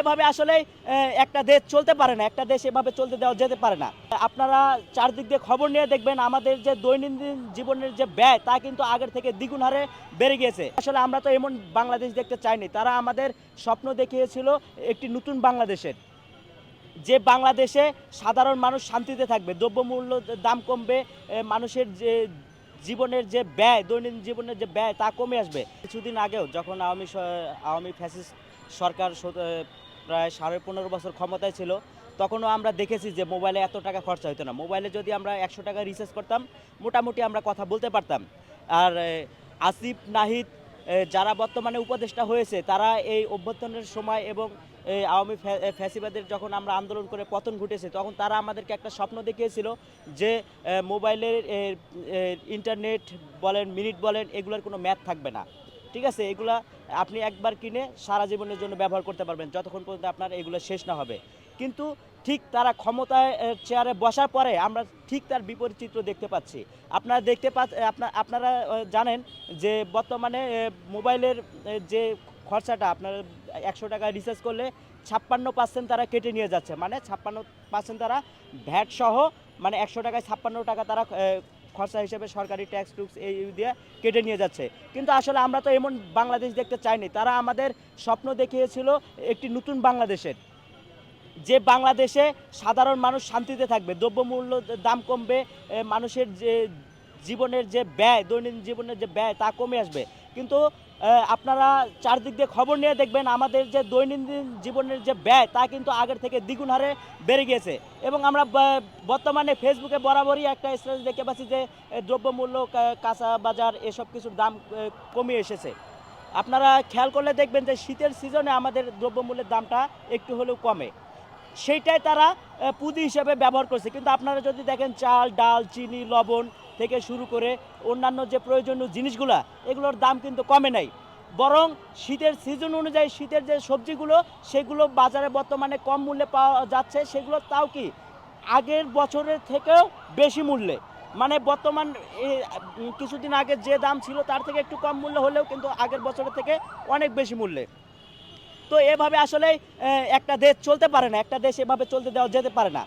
এভাবে আসলে একটা দেশ চলতে পারে না, একটা দেশ এভাবে চলতে দেওয়া যেতে পারে না। আপনারা চারদিক দিয়ে খবর নিয়ে দেখবেন, আমাদের যে দৈনন্দিন জীবনের যে ব্যয়, তা কিন্তু আগের থেকে দ্বিগুণ হারে বেড়ে গিয়েছে। আসলে আমরা তো এমন বাংলাদেশ দেখতে চাইনি। তারা আমাদের স্বপ্ন দেখিয়েছিল একটি নতুন বাংলাদেশের। যে বাংলাদেশে সাধারণ মানুষ শান্তিতে থাকবে, দ্রব্যমূল্য দাম কমবে মানুষের যে জীবনের যে ব্যয়, দৈনন্দিন জীবনের যে ব্যয়, তা কমে আসবে। কিছুদিন আগেও যখন আওয়ামী আওয়ামী ফ্যাসিস্ট সরকার প্রায় সাড়ে পনেরো বছর ক্ষমতায় ছিল, তখনও আমরা দেখেছি যে মোবাইলে এত টাকা খরচা হতো না। মোবাইলে যদি আমরা একশো টাকা রিচার্জ করতাম, মোটামুটি আমরা কথা বলতে পারতাম। আর আসিফ, নাহিদ যারা বর্তমানে উপদেষ্টা হয়েছে, তারা এই অভ্যর্থনের সময় এবং এই আওয়ামী ফ্যা- ফ্যাসিবাদের যখন আমরা আন্দোলন করে পতন ঘটেছে, তখন তারা আমাদেরকে একটা স্বপ্ন দেখিয়েছিল যে মোবাইলের ইন্টারনেট বলেন, মিনিট বলেন, এগুলোর কোনো ম্যাথ থাকবে না। ঠিক আছে? এগুলা আপনি একবার কিনে সারা জীবনের জন্য ব্যবহার করতে পারবেন, যতক্ষণ পর্যন্ত আপনার এগুলো শেষ না হবে। কিন্তু ঠিক তারা ক্ষমতায় চেয়ারে বসার পরে আমরা ঠিক তার বিপরীত চিত্র দেখতে পাচ্ছি। আপনারা দেখতে পা আপনার জানেন যে বর্তমানে মোবাইলের যে খরচাটা আপনার একশো টাকা রিচার্জ করলে ছাপ্পান্ন পার্সেন্ট তারা কেটে নিয়ে যাচ্ছে। মানে ছাপ্পান্ন পার্সেন্ট তারা ভ্যাট সহ মানে একশো টাকায় ছাপ্পান্ন টাকা তারা খরচা হিসেবে সরকারি ট্যাক্স টুক্স এই দিয়ে কেটে নিয়ে যাচ্ছে। কিন্তু আসলে আমরা তো এমন বাংলাদেশ দেখতে চাইনি। তারা আমাদের স্বপ্ন দেখিয়েছিল একটি নতুন বাংলাদেশের। যে বাংলাদেশে সাধারণ মানুষ শান্তিতে থাকবে, দ্রব্যমূল্য দাম কমবে মানুষের যে জীবনের যে ব্যয়, দৈনন্দিন জীবনের যে ব্যয় তা কমে আসবে। কিন্তু আপনারা চারদিক দিয়ে খবর নিয়ে দেখবেন আমাদের যে দৈনন্দিন জীবনের যে ব্যয়, তা কিন্তু আগের থেকে দ্বিগুণ হারে বেড়ে গিয়েছে। এবং আমরা বর্তমানে ফেসবুকে বরাবরই একটা স্ট্যাটাস দেখতে পাচ্ছি যে দ্রব্যমূল্য কাঁচা বাজার, এসব কিছুর দাম কমে এসেছে। আপনারা খেয়াল করলে দেখবেন যে, শীতের সিজনে আমাদের দ্রব্যমূল্যের দামটা একটু হলেও কমে। সেইটাই তারা পুঁজি হিসেবে ব্যবহার করছে। কিন্তু আপনারা যদি দেখেন চাল, ডাল, চিনি, লবণ থেকে শুরু করে অন্যান্য যে প্রয়োজনীয় জিনিসগুলা, এগুলোর দাম কিন্তু কমে নাই। বরং শীতের সিজন অনুযায়ী শীতের যে সবজিগুলো, সেগুলো বাজারে বর্তমানে কম মূল্যে পাওয়া যাচ্ছে। সেগুলো তাও কি আগের বছরের থেকেও বেশি মূল্যে? মানে বর্তমান কিছুদিন আগে যে দাম ছিল, তার থেকে একটু কম মূল্য হলেও কিন্তু আগের বছরের থেকে অনেক বেশি মূল্যে। তো এভাবে আসলে একটা দেশ চলতে পারে না, একটা দেশ এভাবে চলতে দেওয়া যেতে পারে না।